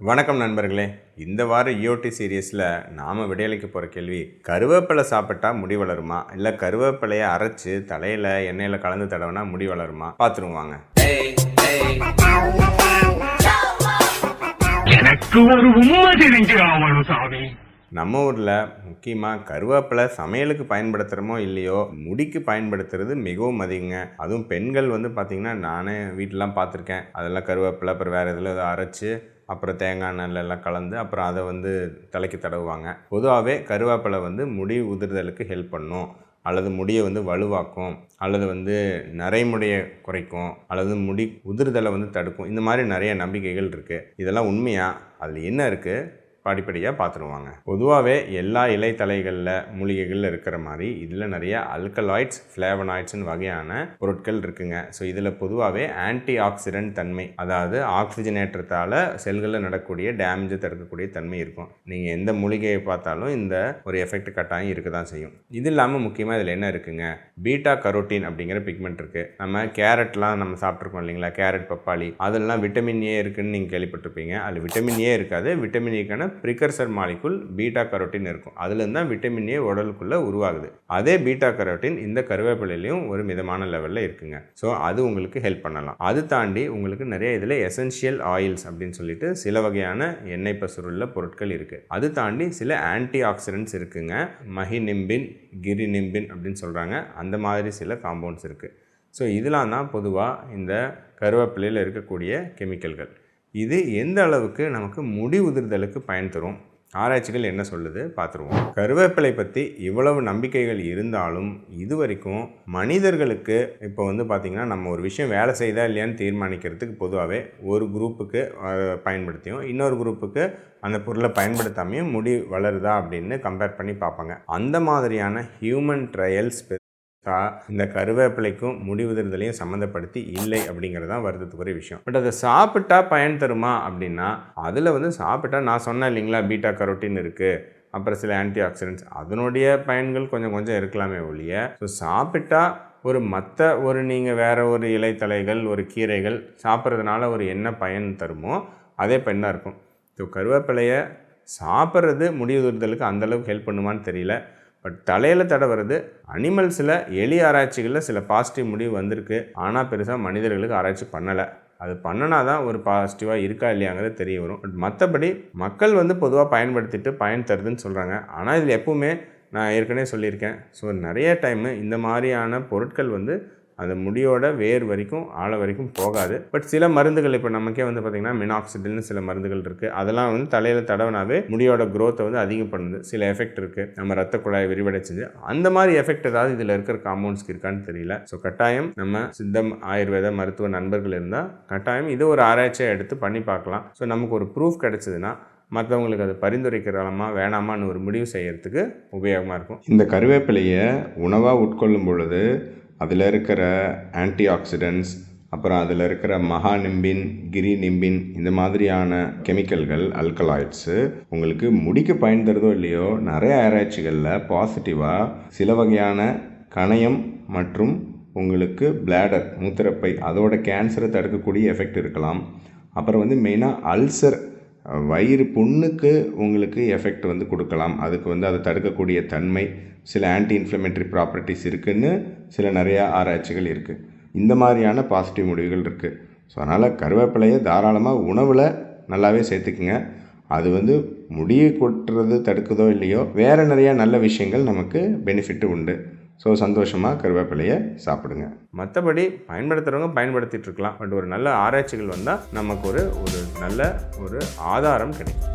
வணக்கம் நண்பர்களே. இந்த வார E இஓடி சீரியஸில் நாம் விடையளிக்க போகிற கேள்வி கருவேப்பிலை சாப்பிட்டா முடி வளருமா? இல்லை கருவேப்பிலையை அரைச்சு தலையில் எண்ணெயில் கலந்து தடவினா முடி வளருமா? பார்த்துருவோம் வாங்க. எனக்கு ஒரு உண்மை தெரிஞ்சு ஆவணும் சாமி. நம்ம ஊரில் முக்கியமாக கருவேப்பிலை சமையலுக்கு பயன்படுத்துகிறோமோ இல்லையோ முடிக்கு பயன்படுத்துறது மிகவும் அதிகங்க. அதுவும் பெண்கள் வந்து பார்த்திங்கன்னா நானே வீட்டிலாம் பார்த்துருக்கேன் அதெல்லாம் கருவேப்பிலை அப்புறம் வேறு இதில் அரைச்சி அப்புறம் தேங்காய் நெல் எல்லாம் கலந்து அப்புறம் அதை வந்து தலைக்கு தடவுவாங்க. பொதுவாகவே கருவேப்பிலை வந்து முடி உதிர்தலுக்கு ஹெல்ப் பண்ணும். அல்லது முடியை வந்து வலுவாக்கும். அல்லது வந்து நரைமுடியை குறைக்கும். அல்லது முடி உதிர்தலை வந்து தடுக்கும். இந்த மாதிரி நிறைய நம்பிக்கைகள் இருக்குது இதெல்லாம் உண்மையாக அதில் என்ன இருக்குது படிப்படியாக பார்த்துருவாங்க பொதுவாகவே எல்லா இலைத்தலைகளில் மூலிகைகளில் இருக்கிற மாதிரி இதில் நிறைய அல்கலாய்ட்ஸ் ஃப்ளேவனாய்ட்ஸ்னு வகையான பொருட்கள் இருக்குங்க. ஸோ இதில் பொதுவாகவே ஆன்டி ஆக்சிடென்ட் தன்மை அதாவது ஆக்சிஜனேற்றத்தால் செல்களில் நடக்கக்கூடிய டேமேஜை தடுக்கக்கூடிய தன்மை இருக்கும். நீங்கள் எந்த மூலிகையை பார்த்தாலும் இந்த ஒரு எஃபெக்ட் கட்டாயம் இருக்க தான் செய்யும். இது இல்லாமல் முக்கியமாக இதில் என்ன இருக்குங்க? பீட்டா கரோட்டின் அப்படிங்கிற பிக்மெண்ட் இருக்குது நம்ம கேரட்லாம் நம்ம சாப்பிட்ருக்கோம் இல்லைங்களா? கேரட் பப்பாளி அதெல்லாம் விட்டமின் ஏ இருக்குதுன்னு நீங்கள் கேள்விப்பட்டிருப்பீங்க. அதில் விட்டமின் ஏ இருக்காது. விட்டமின் ஏக்கான ப்ரிகர்சர் மாலிகுல் பீட்டா கரோட்டின் இருக்கும். அதுலேருந்து தான் விட்டமின் ஏ உடலுக்குள்ளே உருவாகுது. அதே பீட்டா கரோட்டின் இந்த கருவேப்பிலையிலையும் ஒரு மிதமான லெவலில் இருக்குங்க. ஸோ அது உங்களுக்கு ஹெல்ப் பண்ணலாம். அது தாண்டி உங்களுக்கு நிறைய இதில் எசென்ஷியல் ஆயில்ஸ் அப்படின்னு சொல்லிட்டு சில வகையான எண்ணெய் பசுருள்ள பொருட்கள் இருக்குது அது தாண்டி சில ஆன்டி ஆக்சிடென்ட்ஸ் இருக்குங்க. மஹினிம்பின் கிரினிம்பின் அப்படின்னு சொல்கிறாங்க அந்த மாதிரி சில காம்பவுண்ட்ஸ் இருக்குது ஸோ இதெல்லாம் தான் பொதுவாக இந்த கருவேப்பிலையில் இருக்கக்கூடிய கெமிக்கல்கள் இது எந்த அளவுக்கு நமக்கு முடி உதிர்தலுக்கு பயன் தரும்? ஆராய்ச்சிகள் என்ன சொல்லுது? பார்த்துருவோம். கருவேப்பிலை பற்றி இவ்வளவு நம்பிக்கைகள் இருந்தாலும் இது வரைக்கும் மனிதர்களுக்கு இப்போ வந்து பார்த்திங்கன்னா நம்ம ஒரு விஷயம் வேலை செய்தா இல்லையான்னு தீர்மானிக்கிறதுக்கு பொதுவாகவே ஒரு குரூப்புக்கு பயன்படுத்தியும் இன்னொரு குரூப்புக்கு அந்த பொருளை பயன்படுத்தாமையும் முடி வளருதா அப்படின்னு கம்பேர் பண்ணி பார்ப்பாங்க. அந்த மாதிரியான ஹியூமன் ட்ரையல்ஸ் இந்த கருவேப்பிலைக்கும் முடிவுதிர்தலையும் சம்மந்தப்படுத்தி இல்லை அப்படிங்கிறது தான் வருத்தத்துக்குரிய விஷயம். பட் அதை சாப்பிட்டா பயன் தருமா அப்படின்னா அதில் வந்து சாப்பிட்டா நான் சொன்னேன் இல்லைங்களா பீட்டா கரோட்டின் இருக்குது அப்புறம் சில ஆன்டி ஆக்சிடென்ட்ஸ் அதனுடைய பயன்கள் கொஞ்சம் கொஞ்சம் இருக்கலாமே ஒழிய ஸோ சாப்பிட்டா ஒரு மற்ற ஒரு நீங்கள் வேறு ஒரு இலைத்தலைகள் ஒரு கீரைகள் சாப்பிட்றதுனால ஒரு என்ன பயன் தருமோ அதே பயன் தான் இருக்கும். ஸோ கருவேப்பிலையை சாப்பிட்றது முடி அந்தளவுக்கு ஹெல்ப் பண்ணுமான்னு தெரியல. பட் தலையில் தடவுறது அனிமல்ஸில் எலி ஆராய்ச்சிகளில் சில பாசிட்டிவ் முடிவு வந்திருக்கு. ஆனால் பெருசாக மனிதர்களுக்கு ஆராய்ச்சி பண்ணலை. அது பண்ணனா தான் ஒரு பாசிட்டிவாக இருக்கா இல்லையாங்கிறது தெரிய வரும். பட் மற்றபடி மக்கள் வந்து பொதுவாக பயன்படுத்திட்டு பயன் தருதுன்னு சொல்கிறாங்க ஆனால் இதில் எப்பவுமே நான் ஏற்கனவே சொல்லியிருக்கேன். ஸோ நிறைய டைமு இந்த மாதிரியான பொருட்கள் வந்து அந்த முடியோட வேர் வரைக்கும் ஆழ வரைக்கும் போகாது. பட் சில மருந்துகள் இப்போ நமக்கே வந்து பார்த்திங்கன்னா மினாக்சிடில்னு சில மருந்துகள் இருக்குது அதெல்லாம் வந்து தலையில் தடவினாவே முடியோட க்ரோத்தை வந்து அதிகம் பண்ணுது சில எஃபெக்ட் இருக்குது நம்ம ரத்த குழாய் விரிவடை செஞ்சு அந்த மாதிரி எஃபெக்ட் ஏதாவது இதில் இருக்கிற காம்பவுண்ட்ஸ்க்கு இருக்கான்னு தெரியல. ஸோ கட்டாயம் நம்ம சித்தம் ஆயுர்வேத மருத்துவ நண்பர்கள் இருந்தால் கட்டாயம் இது ஒரு ஆராய்ச்சியாக எடுத்து பண்ணி பார்க்கலாம். ஸோ நமக்கு ஒரு ப்ரூஃப் கிடச்சிதுன்னா மற்றவங்களுக்கு அது பரிந்துரைக்கிறலாமா வேணாமான்னு ஒரு முடிவு செய்யறதுக்கு உபயோகமாக இருக்கும். இந்த கருவேப்பிலையை உணவாக உட்கொள்ளும் பொழுது அதில் இருக்கிற ஆன்டி ஆக்சிடென்ட்ஸ் அப்புறம் அதில் இருக்கிற மகா நிம்பின் கிரி நிம்பின் இந்த மாதிரியான கெமிக்கல்கள் அல்கலாய்ட்ஸு உங்களுக்கு முடிக்கு பயன் தருதோ இல்லையோ நிறைய ஆராய்ச்சிகளில் பாசிட்டிவாக சில வகையான கணையம் மற்றும் உங்களுக்கு பிளாடர் மூத்திரப்பை அதோட கேன்சரை தடுக்கக்கூடிய எஃபெக்ட் இருக்கலாம். அப்புறம் வந்து மெயினாக அல்சர் வயிறு புண்ணுக்கு உங்களுக்கு எஃபெக்ட் வந்து கொடுக்கலாம். அதுக்கு வந்து அதை தடுக்கக்கூடிய தன்மை சில ஆன்டி இன்ஃப்ளமெண்ட்ரி ப்ராப்பர்ட்டிஸ் இருக்குன்னு சில நிறையா ஆராய்ச்சிகள் இருக்குது இந்த மாதிரியான பாசிட்டிவ் முடிவுகள் இருக்குது ஸோ அதனால் கருவேப்பிலையை தாராளமாக உணவில் நல்லாவே சேர்த்துக்குங்க. அது வந்து முடியை கொட்டுறது தடுக்குதோ இல்லையோ வேறு நிறையா நல்ல விஷயங்கள் நமக்கு பெனிஃபிட்டு உண்டு. ஸோ சந்தோஷமாக கருவேப்பிலையை சாப்பிடுங்க. மற்றபடி பயன்படுத்துகிறவங்க பயன்படுத்திட்டு இருக்கலாம். பட் ஒரு நல்ல ஆராய்ச்சிகள் வந்தால் நமக்கு ஒரு ஒரு நல்ல ஒரு ஆதாரம் கிடைக்கும்.